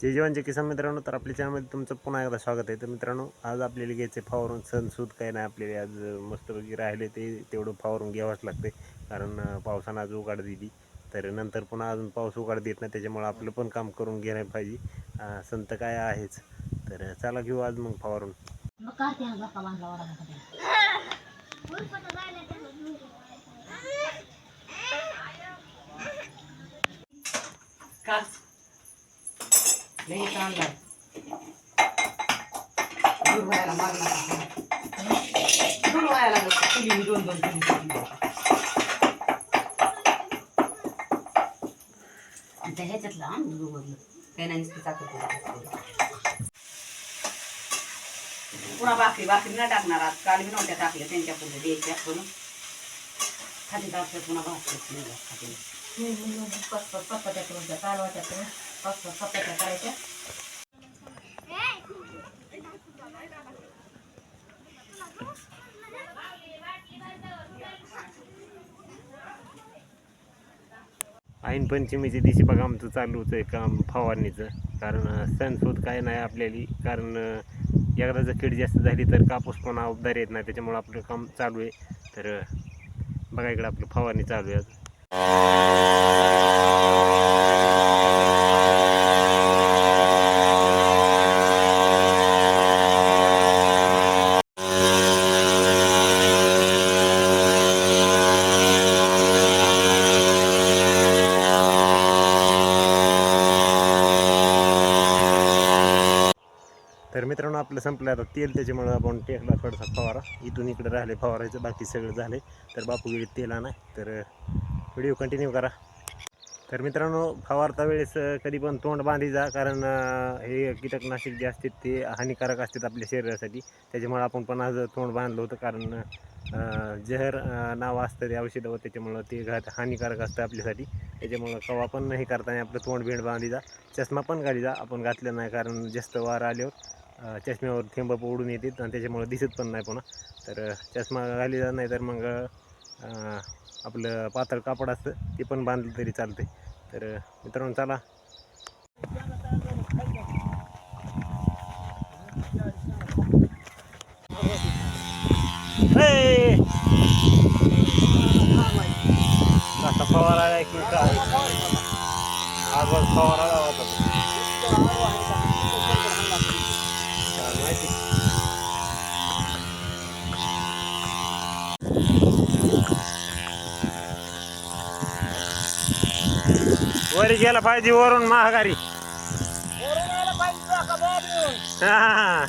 जय जवानचे किसान मित्रांनो. तर आपल्या चॅनलमध्ये तुमचं पुन्हा एकदा स्वागत आहे. तर मित्रांनो आज आपल्याला घ्यायचे फावरून सणसूद काय काही नाही आपल्याला. आज मस्तपैकी राहिले ते तेवढं फावरून घ्यावंच लागते कारण पावसानं आज उघाड दिली. तर नंतर पुन्हा अजून पाऊस उघाड देत नाही. त्याच्यामुळे आपलं पण काम करून घ्यायला पाहिजे. संत काय आहेच. तर चला घेऊ आज मग फावरून. का? लई चांगला दूर व्हायला मागणार दूर व्हायला चुली दोन दोन चुली त्या ह्याच्यातलं आम काही नाही नुसती चाकत पुन्हा भाकरी भाकरी नाही टाकणार आज. काल मी नव्हत्या टाकल्या त्यांच्या पुढे द्यायच्या पण खाली टाकतात पुन्हा भाकरी खाली पाच पाच चपात्या करून त्या कालवाच्या करून पाच पाच चपात्या करायच्या ऐन पंचमीच्या दिवशी बघा आमचं चालू होतं काम फवारणीचं. कारण अं, सण काय नाही आपल्याला. कारण एकदा जर कीड जास्त झाली तर कापूस पण उबदार येत नाही. त्याच्यामुळे आपलं काम चालू आहे. तर बघा इकडं आपलं फवारणी चालू आहे तर मित्रांनो आपलं संपलं आता तेल. त्याच्यामुळे आपण टेकला थोडासा फवारा. इथून इकडे राहिले फवारायचं बाकी सगळं झाले तर बापू तेल आणा तर व्हिडिओ कंटिन्यू करा. तर मित्रांनो फवारता वेळेस कधी पण तोंड बांधी जा कारण हे कीटकनाशक जे असतात ते हानिकारक असतात आपल्या शरीरासाठी. त्याच्यामुळे आपण पण आज तोंड बांधलं होतं कारण जहर नाव असतं ते औषधावर त्याच्यामुळं ते घात हानिकारक असतं आपल्यासाठी. त्याच्यामुळं कवा पण हे करताना आपलं तोंड भेंड बांधी जा. चष्मा पण घाली जा. आपण घातलं नाही कारण जास्त वार आल्यावर चष्म्यावर थेंब उडून येतात आणि त्याच्यामुळे दिसत पण नाही पुन्हा. तर चष्मा घाली जात नाही तर मग आपलं पातळ कापड असतं ते पण बांधलं तरी चालते. तर मित्रांनो चला. फवारा आहे की काय आजवर फवारा होता. वरी गेला पाहिजे वरून महागारी हा, हा, हा.